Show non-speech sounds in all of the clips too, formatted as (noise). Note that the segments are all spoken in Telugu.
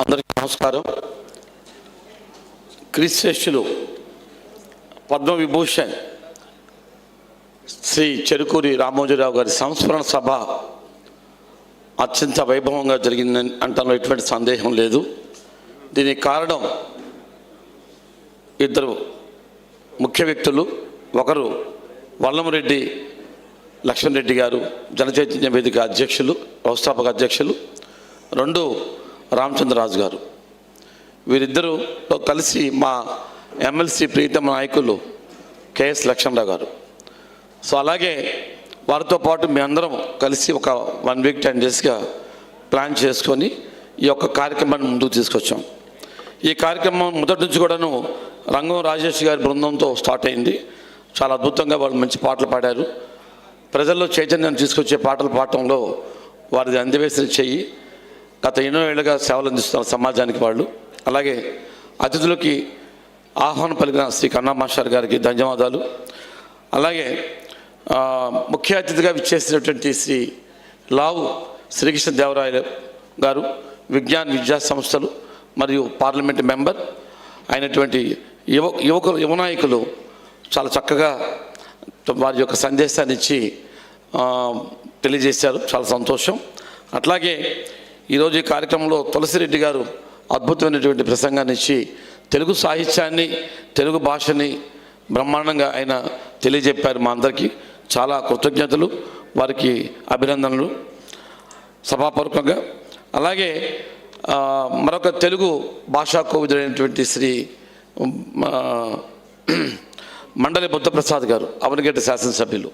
అందరికీ నమస్కారం. క్రీశ్రేష్ఠులు పద్మవిభూషణ్ శ్రీ చెరుకూరి రామోజీరావు గారి సంస్మరణ సభ అత్యంత వైభవంగా జరిగిందని అంటంలో ఎటువంటి సందేహం లేదు. దీనికి కారణం ఇద్దరు ముఖ్య వ్యక్తులు ఒకరు వల్లమరెడ్డి లక్ష్మణ్ రెడ్డి గారు జనచైతన్య వేదిక అధ్యక్షులు వ్యవస్థాపక అధ్యక్షులు రెండు రామచంద్రరాజు గారు. వీరిద్దరూ కలిసి మా ఎమ్మెల్సీ ప్రీతమ నాయకులు కెఎస్ లక్ష్మణరావు గారు. సో అలాగే వారితో పాటు మీ అందరం కలిసి ఒక వన్ వీక్ టెన్ డేస్గా ప్లాన్ చేసుకొని ఈ యొక్క కార్యక్రమాన్ని ముందుకు తీసుకొచ్చాం. ఈ కార్యక్రమం మొదటి నుంచి కూడాను రంగం రాజేష్ గారి బృందంతో స్టార్ట్ అయింది. చాలా అద్భుతంగా వాళ్ళు మంచి పాటలు పాడారు. ప్రజల్లో చైతన్యం తీసుకొచ్చే పాటలు పాడటంలో వారిది అందివేసిన చెయ్యి గత ఎన్నో ఏళ్ళుగా సేవలు అందిస్తున్నారు సమాజానికి వాళ్ళు. అలాగే అతిథులకి ఆహ్వానం పలికిన శ్రీ కన్నా మాస్టర్ గారికి ధన్యవాదాలు. అలాగే ముఖ్య అతిథిగా విచ్చేసినటువంటి శ్రీ లావు శ్రీకృష్ణ దేవరాయలు గారు విజ్ఞాన్ విద్యా సంస్థలు మరియు పార్లమెంట్ మెంబర్ అయినటువంటి యువ యువకులు యువనాయకులు చాలా చక్కగా వారి యొక్క సందేశాన్ని ఇచ్చి తెలియజేశారు. చాలా సంతోషం. అట్లాగే ఈరోజు ఈ కార్యక్రమంలో తులసిరెడ్డి గారు అద్భుతమైనటువంటి ప్రసంగాన్ని ఇచ్చి తెలుగు సాహిత్యాన్ని తెలుగు భాషని బ్రహ్మాండంగా ఆయన తెలియజెప్పారు మా అందరికీ. చాలా కృతజ్ఞతలు వారికి అభినందనలు సభాపూర్వకంగా. అలాగే మరొక తెలుగు భాషా కోవిదుడైనటువంటి శ్రీ (clears throat) మండలి బుద్ధప్రసాద్ గారు అవనిగడ్డ శాసనసభ్యులు.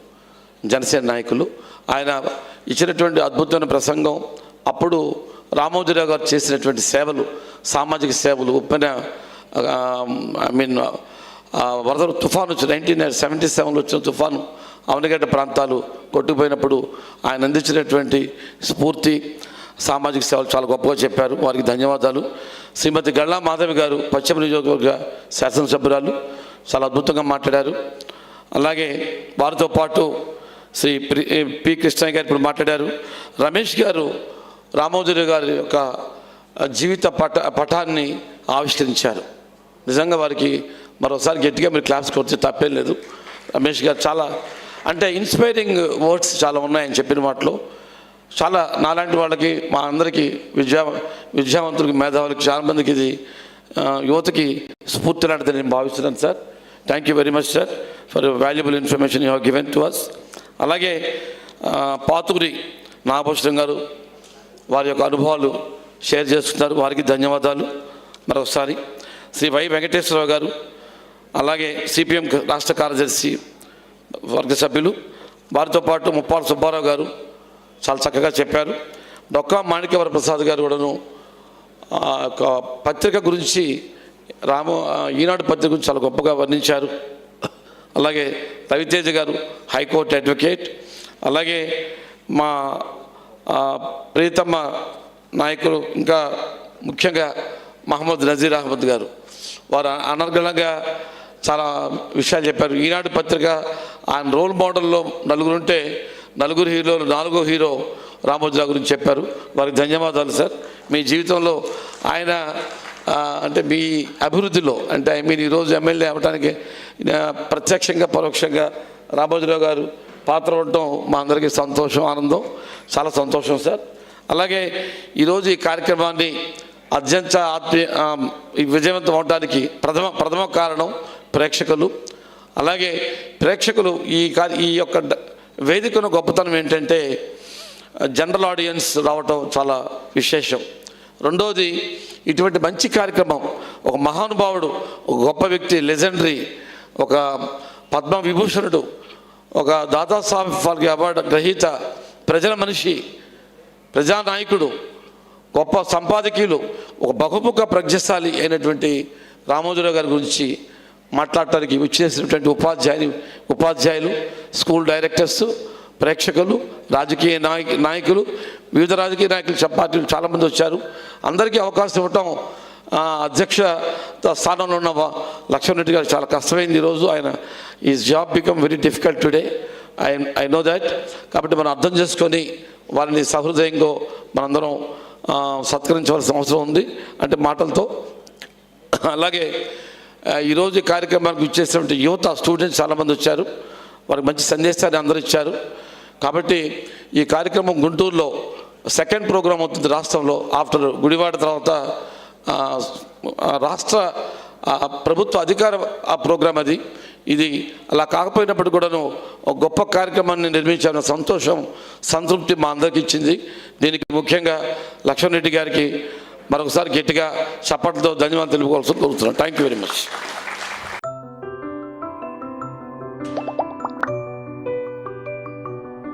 జనసేన నాయకులు. ఆయన ఇచ్చినటువంటి అద్భుతమైన ప్రసంగం. అప్పుడు రామోజీరావు గారు చేసినటువంటి సేవలు సామాజిక సేవలు ఉప్పెన ఐ మీన్ వరద తుఫాను వచ్చి నైన్టీన్ సెవెంటీ సెవెన్లో వచ్చిన తుఫాను అవనగడ్డ ప్రాంతాలు కొట్టుకుపోయినప్పుడు ఆయన అందించినటువంటి స్ఫూర్తి సామాజిక సేవలు చాలా గొప్పగా చెప్పారు. వారికి ధన్యవాదాలు. శ్రీమతి గళ్ళా మాధవి గారు పశ్చిమ నియోజకవర్గ శాసనసభ్యురాలు చాలా అద్భుతంగా మాట్లాడారు. అలాగే వారితో పాటు శ్రీ ప్రి పి కృష్ణయ్య గారు ఇప్పుడు మాట్లాడారు. రమేష్ గారు రామోజీరావు గారి యొక్క జీవిత పట పటాన్ని ఆవిష్కరించారు. నిజంగా వారికి మరోసారి గట్టిగా మీరు క్లాప్స్ కొడితే తప్పేం లేదు. రమేష్ గారు చాలా అంటే ఇన్స్పైరింగ్ వర్డ్స్ చాలా ఉన్నాయని చెప్పిన వాటిలో. చాలా నాలాంటి వాళ్ళకి మా అందరికీ విద్యా విద్యావంతులకి మేధావులకి చాలా మందికి ఇది యువతకి స్ఫూర్తి లాంటిది నేను భావిస్తున్నాను sir. Thank you very much sir for valuable information you have given to us అలాగే పాతూరి నాగభూషణం గారు వారి యొక్క అనుభవాలు షేర్ చేస్తున్నారు వారికి ధన్యవాదాలు. మరొకసారి శ్రీ వై వెంకటేశ్వరరావు గారు అలాగే సిపిఎం రాష్ట్ర కార్యదర్శి వర్గ సభ్యులు వారితో పాటు ముప్పాల సుబ్బారావు గారు చాలా చక్కగా చెప్పారు. డొక్కా మాణిక్యవర ప్రసాద్ గారు కూడాను ఆ యొక్క పత్రిక గురించి రామ ఈనాడు పత్రిక గురించి చాలా గొప్పగా వర్ణించారు. అలాగే రవితేజ గారు హైకోర్టు అడ్వకేట్. అలాగే మా ప్రీతమ్మ నాయకులు ఇంకా ముఖ్యంగా మహమ్మద్ నజీర్ అహ్మద్ గారు. వారు అనర్గణంగా చాలా విషయాలు చెప్పారు. ఈనాడు పత్రిక ఆయన రోల్ మోడల్లో నలుగురు ఉంటే నలుగురు హీరోలు నాలుగో హీరో రామోజీరావు గురించి చెప్పారు. వారికి ధన్యవాదాలు సార్. మీ జీవితంలో ఆయన అంటే మీ అభివృద్ధిలో అంటే ఐ మీన్ ఈరోజు ఎమ్మెల్యే అవ్వడానికి ప్రత్యక్షంగా పరోక్షంగా రామోజీరావు గారు పాత్ర ఉండటం మా అందరికీ సంతోషం ఆనందం చాలా సంతోషం సార్. అలాగే ఈరోజు ఈ కార్యక్రమాన్ని అత్యంత ఆత్మీయ విజయవంతం అవడానికి ప్రథమ ప్రథమ కారణం ప్రేక్షకులు. అలాగే ప్రేక్షకులు ఈ కార్య ఈ యొక్క వేదికను గొప్పతనం ఏంటంటే జనరల్ ఆడియన్స్ రావటం చాలా విశేషం. రెండోది ఇటువంటి మంచి కార్యక్రమం ఒక మహానుభావుడు ఒక గొప్ప వ్యక్తి లెజెండరీ ఒక పద్మ విభూషణుడు ఒక దాదాసాహెబ్ ఫాల్కే అవార్డు గ్రహీత ప్రజల మనిషి ప్రజానాయకుడు గొప్ప సంపాదకీయులు ఒక బహుముఖ ప్రజ్ఞశాలి అయినటువంటి రామోజీరావు గారి గురించి మాట్లాడటానికి విచ్చేసినటువంటి ఉపాధ్యాయులు ఉపాధ్యాయులు స్కూల్ డైరెక్టర్స్ ప్రేక్షకులు రాజకీయ నాయక నాయకులు వివిధ రాజకీయ నాయకులు చ- పార్టీలు చాలామంది వచ్చారు. అందరికీ అవకాశం ఇవ్వటం అధ్యక్ష త- స్థానంలో ఉన్న వ- లక్ష్మణ్ రెడ్డి గారు చాలా కష్టమైంది ఈరోజు ఆయన ఈ job become very difficult today I I know that కాబట్టి మనం అర్థం చేసుకొని వారిని సహృదయంగా మనందరం సత్కరించవలసిన అవసరం ఉంది. అంటే మాటలతో. అలాగే ఈరోజు కార్యక్రమానికి ఇచ్చేసినటువంటి యువత స్టూడెంట్స్ చాలామంది వచ్చారు. వారికి మంచి సందేశాన్ని అందరూ ఇచ్చారు కాబట్టి ఈ కార్యక్రమం గుంటూరులో సెకండ్ ప్రోగ్రాం అవుతుంది రాష్ట్రంలో. ఆఫ్టర్ గుడివాడ తర్వాత రాష్ట్ర ప్రభుత్వ అధికార ప్రోగ్రాం అది. ఇది అలా కాకపోయినప్పుడు కూడాను ఒక గొప్ప కార్యక్రమాన్ని నిర్మించాలన్న సంతోషం సంతృప్తి మా అందరికి ఇచ్చింది. దీనికి ముఖ్యంగా లక్ష్మణ్ రెడ్డి గారికి మరొకసారి గట్టిగా చప్పట్లతో ధన్యవాదాలు తెలుపుకోవాల్సి కోరుతున్నాను. Thank you very much